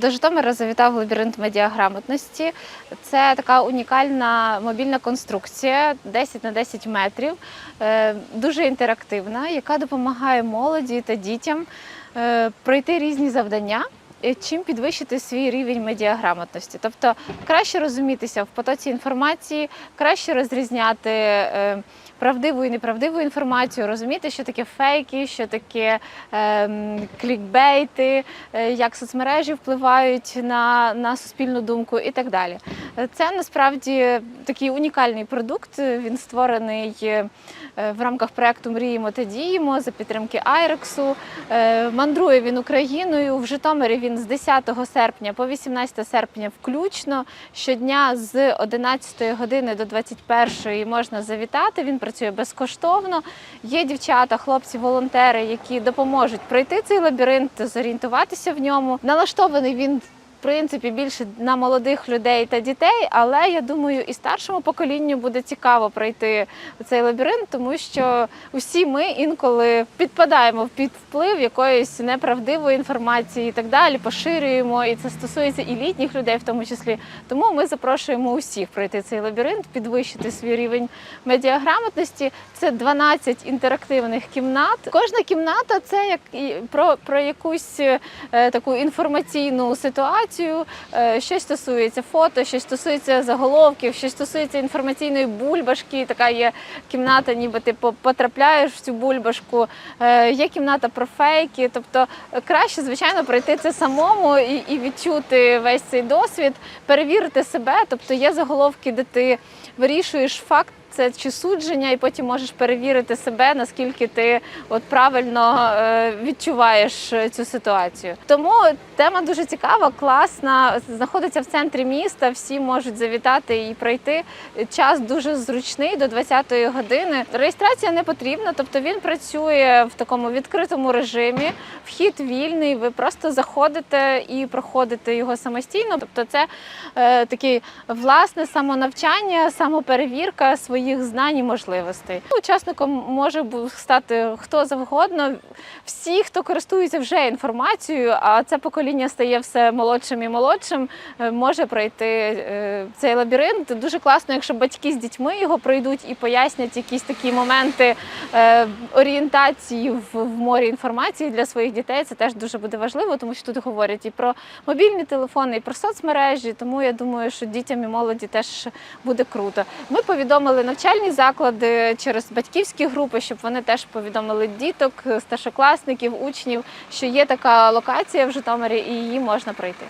До Житомира завітав лабіринт медіаграмотності. Це така унікальна мобільна конструкція 10 на 10 метрів, е, дуже інтерактивна, яка допомагає молоді та дітям е, пройти різні завдання. Е, Чим підвищити свій рівень медіаграмотності, тобто краще розумітися в потоці інформації, краще розрізняти е, правдиву і неправдиву інформацію, розуміти, що таке фейки, що таке ем, клікбейти, е, як соцмережі впливають на, на суспільну думку і так далі. Е, Це насправді такий унікальний продукт. Він створений е, в рамках проекту Мріємо та діємо за підтримки Айрексу. Е, Мандрує він Україною. В Житомирі він з 10 серпня по 18 серпня включно. Щодня з 11 години до 21 можна завітати. Він працює безкоштовно. Є дівчата, хлопці, волонтери, які допоможуть пройти цей лабіринт, зорієнтуватися в ньому. Налаштований він. Принципі, більше на молодих людей та дітей, але я думаю, і старшому поколінню буде цікаво пройти цей лабіринт, тому що усі ми інколи підпадаємо під вплив якоїсь неправдивої інформації і так далі, поширюємо, і це стосується і літніх людей, в тому числі. Тому ми запрошуємо усіх пройти цей лабіринт, підвищити свій рівень медіаграмотності. Це 12 інтерактивних кімнат. Кожна кімната це як про, про якусь е, таку інформаційну ситуацію. Е, щось стосується фото, щось стосується заголовків, щось стосується інформаційної бульбашки. Така є кімната, ніби ти по- потрапляєш в цю бульбашку. Е, є кімната про фейки. Тобто е, краще, звичайно, пройти це самому і, і відчути весь цей досвід, перевірити себе. Тобто є заголовки, де ти вирішуєш факт. Це чи судження, і потім можеш перевірити себе, наскільки ти от правильно е, відчуваєш е, цю ситуацію. Тому тема дуже цікава, класна. Знаходиться в центрі міста. Всі можуть завітати і пройти. Час дуже зручний до 20-ї години. Реєстрація не потрібна, тобто він працює в такому відкритому режимі. Вхід вільний. Ви просто заходите і проходите його самостійно. Тобто, це е, такий власне самонавчання, самоперевірка своїх знань і можливостей. Учасником може стати хто завгодно. Всі, хто користується вже інформацією, а це покоління стає все молодшим і молодшим, е, може пройти е, цей лабіринт. Дуже класно, якщо батьки з дітьми його пройдуть і пояснять якісь такі моменти е, орієнтації в морі інформації для своїх дітей. Це теж дуже буде важливо, тому що тут говорять і про мобільні телефони, і про соцмережі. Тому я думаю, що дітям і молоді теж буде круто. Ми повідомили навчальні заклади через батьківські групи, щоб вони теж повідомили діток, старшокласників, учнів, що є така локація в Житомирі і її можна пройти.